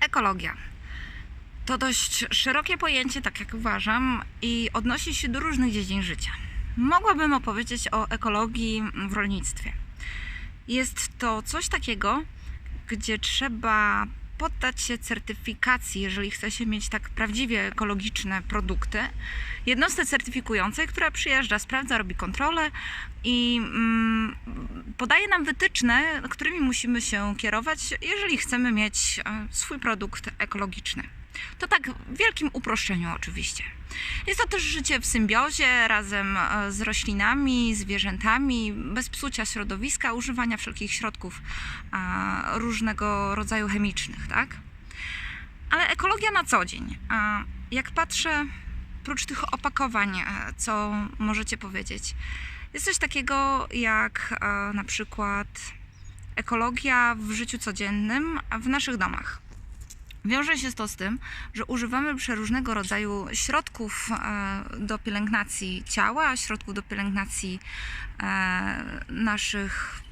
Ekologia. To dość szerokie pojęcie, tak jak uważam, i odnosi się do różnych dziedzin życia. Mogłabym opowiedzieć o ekologii w rolnictwie. Jest to coś takiego, gdzie trzeba poddać się certyfikacji, jeżeli chce się mieć tak prawdziwie ekologiczne produkty, jednostce certyfikującej, która przyjeżdża, sprawdza, robi kontrolę i mm, podaje nam wytyczne, którymi musimy się kierować, jeżeli chcemy mieć e, swój produkt ekologiczny. To tak w wielkim uproszczeniu oczywiście. Jest to też życie w symbiozie razem e, z roślinami, zwierzętami, bez psucia środowiska, używania wszelkich środków e, różnego rodzaju chemicznych, tak? Ale ekologia na co dzień. A Jak patrzę, prócz tych opakowań, e, co możecie powiedzieć, jest coś takiego jak e, na przykład ekologia w życiu codziennym w naszych domach. Wiąże się to z tym, że używamy przeróżnego rodzaju środków e, do pielęgnacji ciała, środków do pielęgnacji e, naszych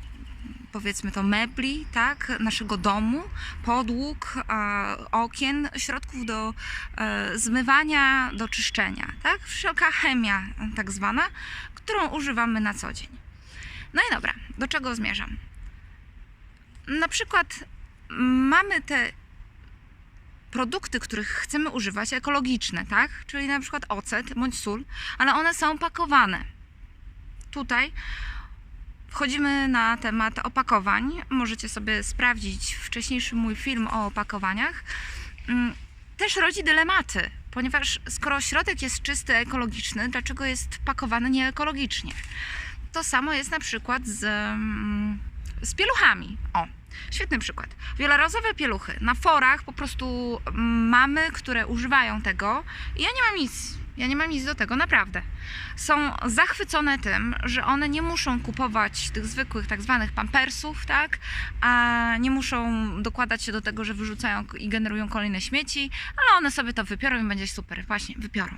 powiedzmy to mebli, tak, naszego domu, podłóg, e, okien, środków do zmywania, do czyszczenia, tak? Wszelka chemia tak zwana, którą używamy na co dzień. No i dobra, do czego zmierzam? Na przykład mamy te produkty, których chcemy używać, ekologiczne, tak? Czyli na przykład ocet bądź sól, ale one są pakowane. Tutaj wchodzimy na temat opakowań. Możecie sobie sprawdzić wcześniejszy mój film o opakowaniach. Mm, Też rodzi dylematy, ponieważ skoro środek jest czysty, ekologiczny, dlaczego jest pakowany nieekologicznie? To samo jest na przykład z, mm, z pieluchami. O, Świetny przykład. Wielorazowe pieluchy. Na forach po prostu mm, mamy, które używają tego i ja nie mam nic. Ja nie mam nic do tego, naprawdę. Są zachwycone tym, że one nie muszą kupować tych zwykłych tak zwanych pampersów, tak? A nie muszą dokładać się do tego, że wyrzucają i generują kolejne śmieci, ale one sobie to wypiorą i będzie super. Właśnie, wypiorą.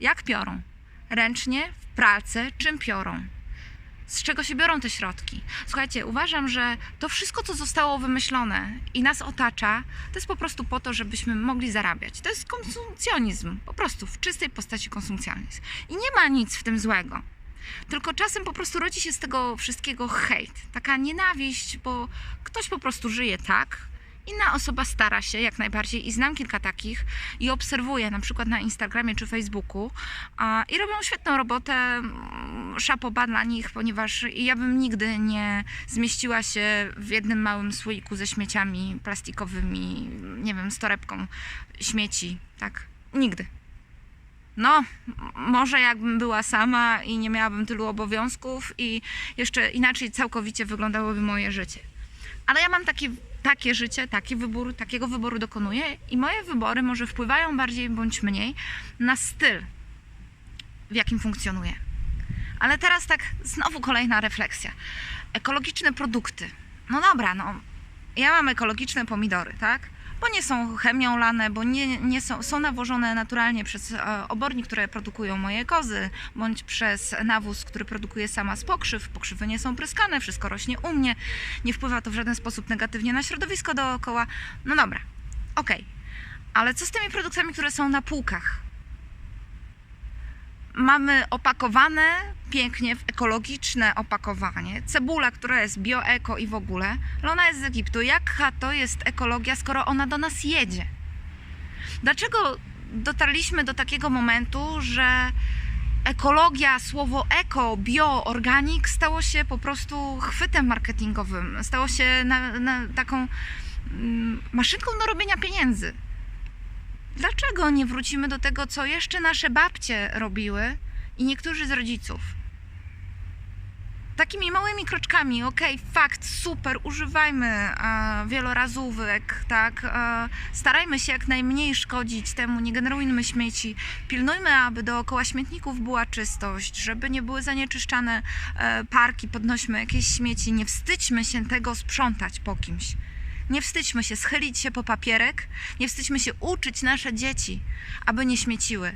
Jak piorą? Ręcznie, w pralce, czym piorą? Z czego się biorą te środki. Słuchajcie, uważam, że to wszystko, co zostało wymyślone i nas otacza, to jest po prostu po to, żebyśmy mogli zarabiać. To jest konsumpcjonizm, po prostu w czystej postaci konsumpcjonizm. I nie ma nic w tym złego. Tylko czasem po prostu rodzi się z tego wszystkiego hejt, taka nienawiść, bo ktoś po prostu żyje tak, inna osoba stara się jak najbardziej i znam kilka takich i obserwuję na przykład na Instagramie czy Facebooku a, i robią świetną robotę, mm, szapoba dla nich, ponieważ ja bym nigdy nie zmieściła się w jednym małym słoiku ze śmieciami plastikowymi, nie wiem, z torebką śmieci, tak? Nigdy. No, może jakbym była sama i nie miałabym tylu obowiązków i jeszcze inaczej całkowicie wyglądałoby moje życie. Ale ja mam takie, takie życie, taki wybór, takiego wyboru dokonuję i moje wybory może wpływają bardziej bądź mniej na styl, w jakim funkcjonuję. Ale teraz tak, znowu kolejna refleksja. Ekologiczne produkty. No dobra, no ja mam ekologiczne pomidory, tak? Bo nie są chemią lane, bo nie, nie są, są nawożone naturalnie przez e, obornik, które produkują moje kozy, bądź przez nawóz, który produkuje sama z pokrzyw. Pokrzywy nie są pryskane, wszystko rośnie u mnie, nie wpływa to w żaden sposób negatywnie na środowisko dookoła. No dobra, okej. Ale co z tymi produktami, które są na półkach? Mamy opakowane pięknie w ekologiczne opakowanie. Cebula, która jest bioeko i w ogóle, ale ona jest z Egiptu. Jaka to jest ekologia, skoro ona do nas jedzie? Dlaczego dotarliśmy do takiego momentu, że ekologia, słowo eko, bio, organik stało się po prostu chwytem marketingowym, stało się na, na taką mm, maszynką do robienia pieniędzy? Dlaczego nie wrócimy do tego, co jeszcze nasze babcie robiły i niektórzy z rodziców? Takimi małymi kroczkami, okej, fakt, super, używajmy e, wielorazówek, tak, e, starajmy się jak najmniej szkodzić temu, nie generujmy śmieci, pilnujmy, aby dookoła śmietników była czystość, żeby nie były zanieczyszczane e, parki, podnośmy jakieś śmieci, nie wstydźmy się tego sprzątać po kimś. Nie wstydźmy się schylić się po papierek, nie wstydźmy się uczyć nasze dzieci, aby nie śmieciły.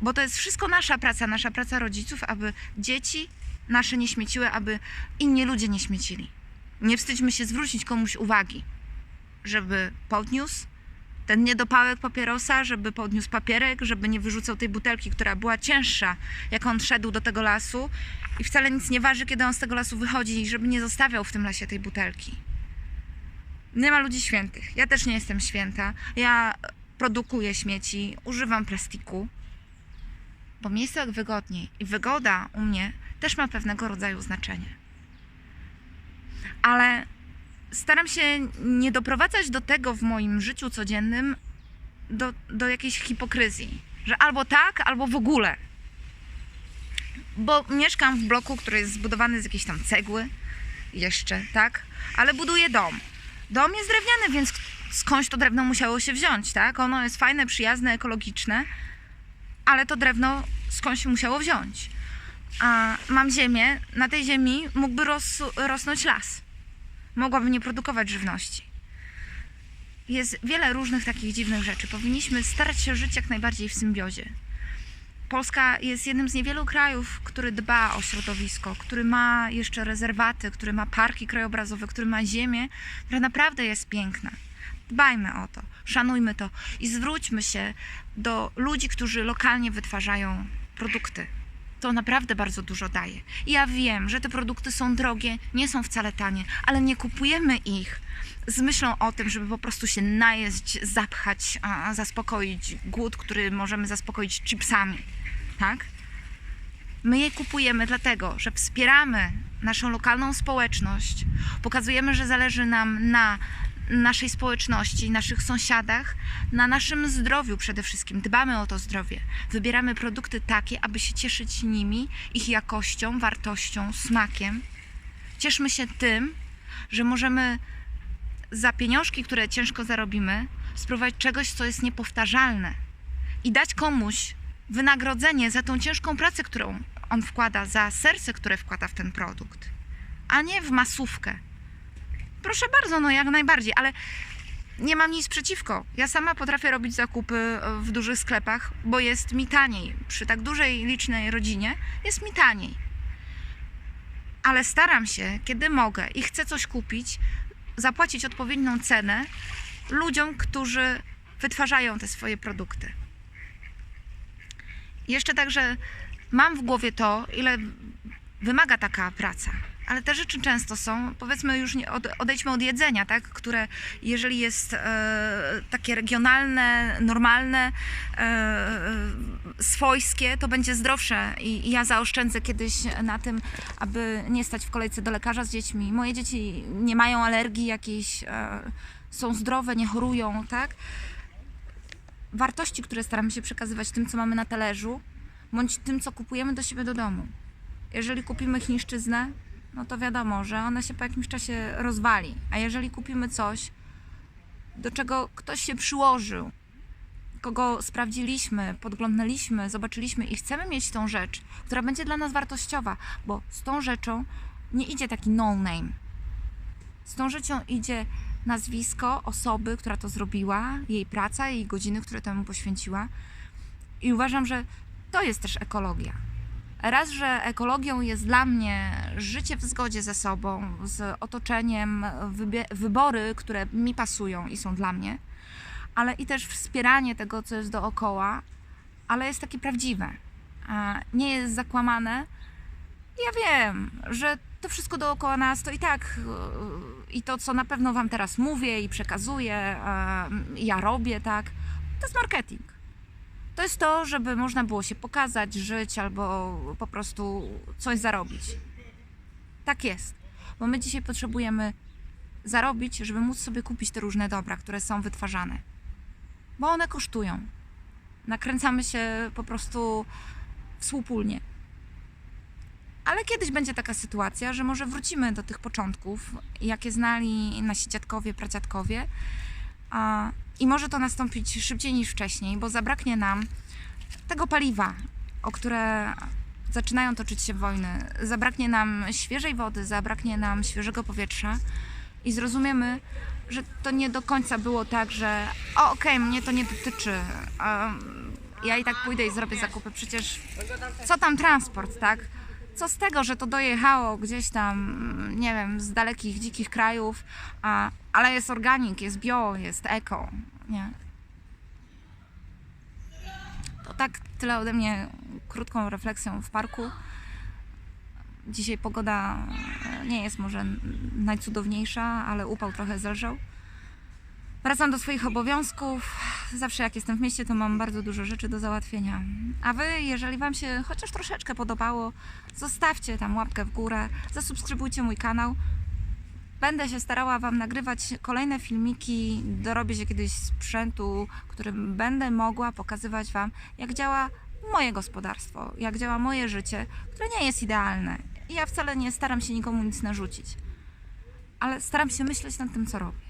Bo to jest wszystko nasza praca, nasza praca rodziców, aby dzieci nasze nie śmieciły, aby inni ludzie nie śmiecili. Nie wstydźmy się zwrócić komuś uwagi. żeby podniósł ten niedopałek papierosa, żeby podniósł papierek, żeby nie wyrzucał tej butelki, która była cięższa, jak on szedł do tego lasu i wcale nic nie waży, kiedy on z tego lasu wychodzi i żeby nie zostawiał w tym lasie tej butelki. Nie ma ludzi świętych. Ja też nie jestem święta. Ja produkuję śmieci, używam plastiku, bo mi jest tak wygodniej. I wygoda u mnie też ma pewnego rodzaju znaczenie. Ale staram się nie doprowadzać do tego w moim życiu codziennym, do, do jakiejś hipokryzji, że albo tak, albo w ogóle. Bo mieszkam w bloku, który jest zbudowany z jakiejś tam cegły, jeszcze, tak? Ale buduję dom. Dom jest drewniany, więc skądś to drewno musiało się wziąć, tak? Ono jest fajne, przyjazne, ekologiczne, ale to drewno skądś musiało wziąć. A mam ziemię, na tej ziemi mógłby ros, rosnąć las. Mogłabym nie produkować żywności. Jest wiele różnych takich dziwnych rzeczy. Powinniśmy starać się żyć jak najbardziej w symbiozie. Polska jest jednym z niewielu krajów, który dba o środowisko, który ma jeszcze rezerwaty, który ma parki krajobrazowe, który ma ziemię, która naprawdę jest piękna. Dbajmy o to, szanujmy to i zwróćmy się do ludzi, którzy lokalnie wytwarzają produkty. To naprawdę bardzo dużo daje. I ja wiem, że te produkty są drogie, nie są wcale tanie, ale nie kupujemy ich z myślą o tym, żeby po prostu się najeść, zapchać, zaspokoić głód, który możemy zaspokoić chipsami. Tak? My je kupujemy dlatego, że wspieramy naszą lokalną społeczność, pokazujemy, że zależy nam na naszej społeczności, naszych sąsiadach, na naszym zdrowiu przede wszystkim. Dbamy o to zdrowie. Wybieramy produkty takie, aby się cieszyć nimi, ich jakością, wartością, smakiem. Cieszmy się tym, że możemy za pieniążki, które ciężko zarobimy, spróbować czegoś, co jest niepowtarzalne i dać komuś wynagrodzenie za tą ciężką pracę, którą on wkłada, za serce, które wkłada w ten produkt, a nie w masówkę. Proszę bardzo, no jak najbardziej, ale nie mam nic przeciwko. Ja sama potrafię robić zakupy e, w dużych sklepach, bo jest mi taniej. Przy tak dużej, licznej rodzinie jest mi taniej. Ale staram się, kiedy mogę i chcę coś kupić, zapłacić odpowiednią cenę ludziom, którzy wytwarzają te swoje produkty. Jeszcze także mam w głowie to, ile wymaga taka praca. Ale te rzeczy często są, powiedzmy już nie, od, odejdźmy od jedzenia, tak? które jeżeli jest e, takie regionalne, normalne, e, swojskie, to będzie zdrowsze I, i ja zaoszczędzę kiedyś na tym, aby nie stać w kolejce do lekarza z dziećmi. Moje dzieci nie mają alergii jakiejś, e, są zdrowe, nie chorują, tak? Wartości, które staramy się przekazywać tym, co mamy na talerzu, bądź tym, co kupujemy do siebie do domu. Jeżeli kupimy chińszczyznę, no to wiadomo, że ona się po jakimś czasie rozwali. A jeżeli kupimy coś, do czego ktoś się przyłożył, kogo sprawdziliśmy, podglądnęliśmy, zobaczyliśmy i chcemy mieć tą rzecz, która będzie dla nas wartościowa, bo z tą rzeczą nie idzie taki no name. Z tą rzeczą idzie nazwisko osoby, która to zrobiła, jej praca, jej godziny, które temu poświęciła. I uważam, że to jest też ekologia. Raz, że ekologią jest dla mnie życie w zgodzie ze sobą, z otoczeniem, wybory, które mi pasują i są dla mnie, ale i też wspieranie tego, co jest dookoła, ale jest takie prawdziwe. Nie jest zakłamane. Ja wiem, że to wszystko dookoła nas to i tak yy, i to, co na pewno Wam teraz mówię i przekazuję, yy, ja robię, tak, to jest marketing. To jest to, żeby można było się pokazać, żyć albo po prostu coś zarobić. Tak jest. Bo my dzisiaj potrzebujemy zarobić, żeby móc sobie kupić te różne dobra, które są wytwarzane. Bo one kosztują. Nakręcamy się po prostu współpólnie. Ale kiedyś będzie taka sytuacja, że może wrócimy do tych początków, jakie znali nasi dziadkowie, pradziadkowie. A, I może to nastąpić szybciej niż wcześniej, bo zabraknie nam tego paliwa, o które zaczynają toczyć się wojny. Zabraknie nam świeżej wody, zabraknie nam świeżego powietrza i zrozumiemy, że to nie do końca było tak, że o okej, mnie to nie dotyczy. ja i tak pójdę i zrobię zakupy. Przecież co tam transport, tak? Co z tego, że to dojechało gdzieś tam, nie wiem, z dalekich, dzikich krajów, a, ale jest organik, jest bio, jest eko, nie? To tak tyle ode mnie krótką refleksją w parku. Dzisiaj pogoda e, nie jest może najcudowniejsza, ale upał trochę zelżał. Wracam do swoich obowiązków. Zawsze jak jestem w mieście, to mam bardzo dużo rzeczy do załatwienia. A wy, jeżeli wam się chociaż troszeczkę podobało, zostawcie tam łapkę w górę, zasubskrybujcie mój kanał. Będę się starała wam nagrywać kolejne filmiki, dorobię się kiedyś sprzętu, którym będę mogła pokazywać wam, jak działa moje gospodarstwo, jak działa moje życie, które nie jest idealne. I ja wcale nie staram się nikomu nic narzucić. Ale staram się myśleć nad tym, co robię.